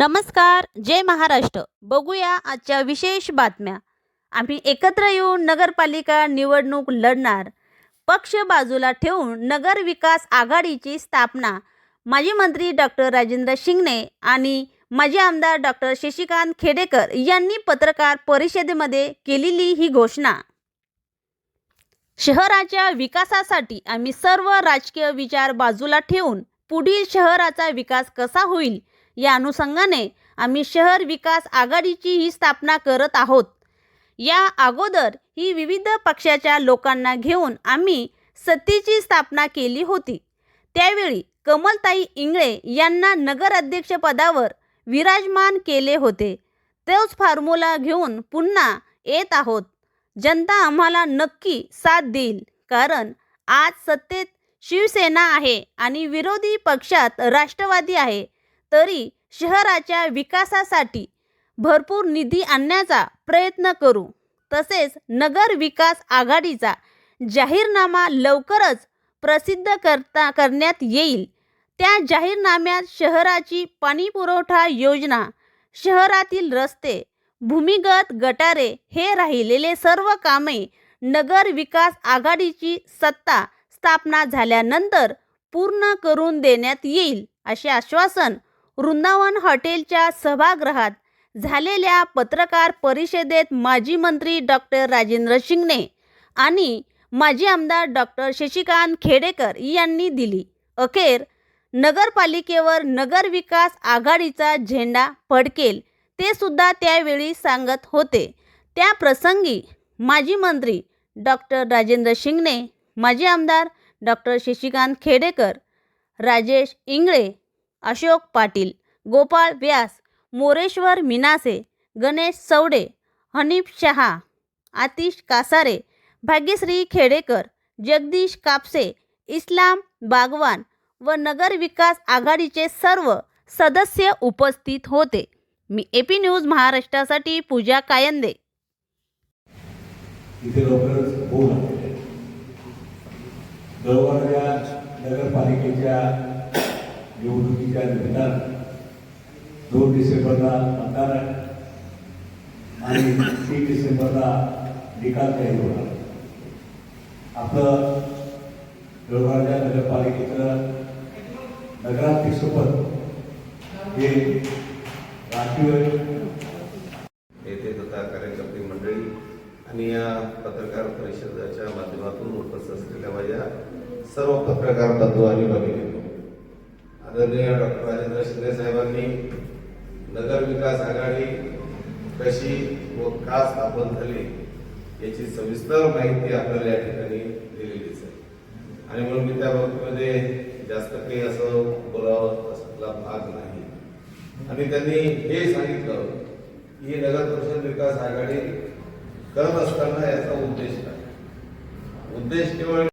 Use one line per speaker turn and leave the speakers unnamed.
नमस्कार जय महाराष्ट्र. बघूया आजच्या विशेष बातम्या. आम्ही एकत्र येऊन नगरपालिका निवडणूक लढणार. पक्ष बाजूला ठेवून नगर विकास आघाडीची स्थापना. माजी मंत्री डॉक्टर राजेंद्र शिंगणे आणि माजी आमदार डॉक्टर शशिकांत खेडेकर यांनी पत्रकार परिषदेमध्ये केलेली ही घोषणा. शहराच्या विकासासाठी आम्ही सर्व राजकीय विचार बाजूला ठेवून पुढील शहराचा विकास कसा होईल या अनुषंगाने आम्ही शहर विकास आघाडीची ही स्थापना करत आहोत. या अगोदर ही विविध पक्षाच्या लोकांना घेऊन आम्ही सत्तेची स्थापना केली होती. त्यावेळी कमलताई इंगळे यांना नगराध्यक्षपदावर विराजमान केले होते. तोच फॉर्म्युला घेऊन पुन्हा येत आहोत. जनता आम्हाला नक्की साथ देईल कारण आज सत्तेत शिवसेना आहे आणि विरोधी पक्षात राष्ट्रवादी आहे. तरी शहराच्या विकासासाठी भरपूर निधी आणण्याचा प्रयत्न करू. तसेच नगर विकास आघाडीचा जाहीरनामा लवकरच प्रसिद्ध करता करण्यात येईल. त्या जाहीरनाम्यात शहराची पाणीपुरवठा योजना शहरातील रस्ते भूमिगत गटारे हे राहिलेले सर्व कामे नगर विकास आघाडीची सत्ता स्थापना झाल्यानंतर पूर्ण करून देण्यात येईल असे आश्वासन वृंदावन हॉटेलच्या सभागृहात झालेल्या पत्रकार परिषदेत माजी मंत्री डॉक्टर राजेंद्र शिंगणे आणि माजी आमदार डॉक्टर शशिकांत खेडेकर यांनी दिली. अखेर नगरपालिकेवर नगरविकास आघाडीचा झेंडा फडकेल ते सुद्धा त्यावेळी सांगत होते. त्या प्रसंगी माजी मंत्री डॉक्टर राजेंद्र शिंगणे माजी आमदार डॉक्टर शशिकांत खेडेकर राजेश इंगळे अशोक पाटील गोपाळ व्यास मोरेश्वर मिनासे गणेश सवडे हनीफ शहा आतिश कासारे भाग्यश्री खेडेकर जगदीश कापसे इस्लाम बागवान व नगर विकास आघाडीचे सर्व सदस्य उपस्थित होते. मी ए पी न्यूज महाराष्ट्रासाठी पूजा कायंदे.
इथे लवकरच नगरपालिकेच्या निवडणुकीच्या निमित्तानं दोन डिसेंबरला मतदान आहे आणि तीन डिसेंबरला निकाल जाहीर होणार. आपलं जळगावच्या नगरपालिकेतलं नगराध्यक्षपद हे राखीव
येथे तथा कार्यकर्ते मंडळी आणि या पत्रकार परिषदेच्या माध्यमातून उपस्थित असलेल्या माझ्या सर्व पत्रकार बंधू आणि भगिनी. आदरणीय डॉक्टर राजेंद्र शिंदे साहेबांनी नगर विकास आघाडी कशी व का स्थापन झाली याची सविस्तर माहिती आपल्याला या ठिकाणी दिलेलीच आहे. आणि म्हणून मी त्या बाबतीमध्ये जास्त काही असं बोलावं असला भाग नाही. आणि त्यांनी हे सांगितलं की नगर परिषद विकास आघाडी करत असताना याचा उद्देश काय? उद्देश केवळ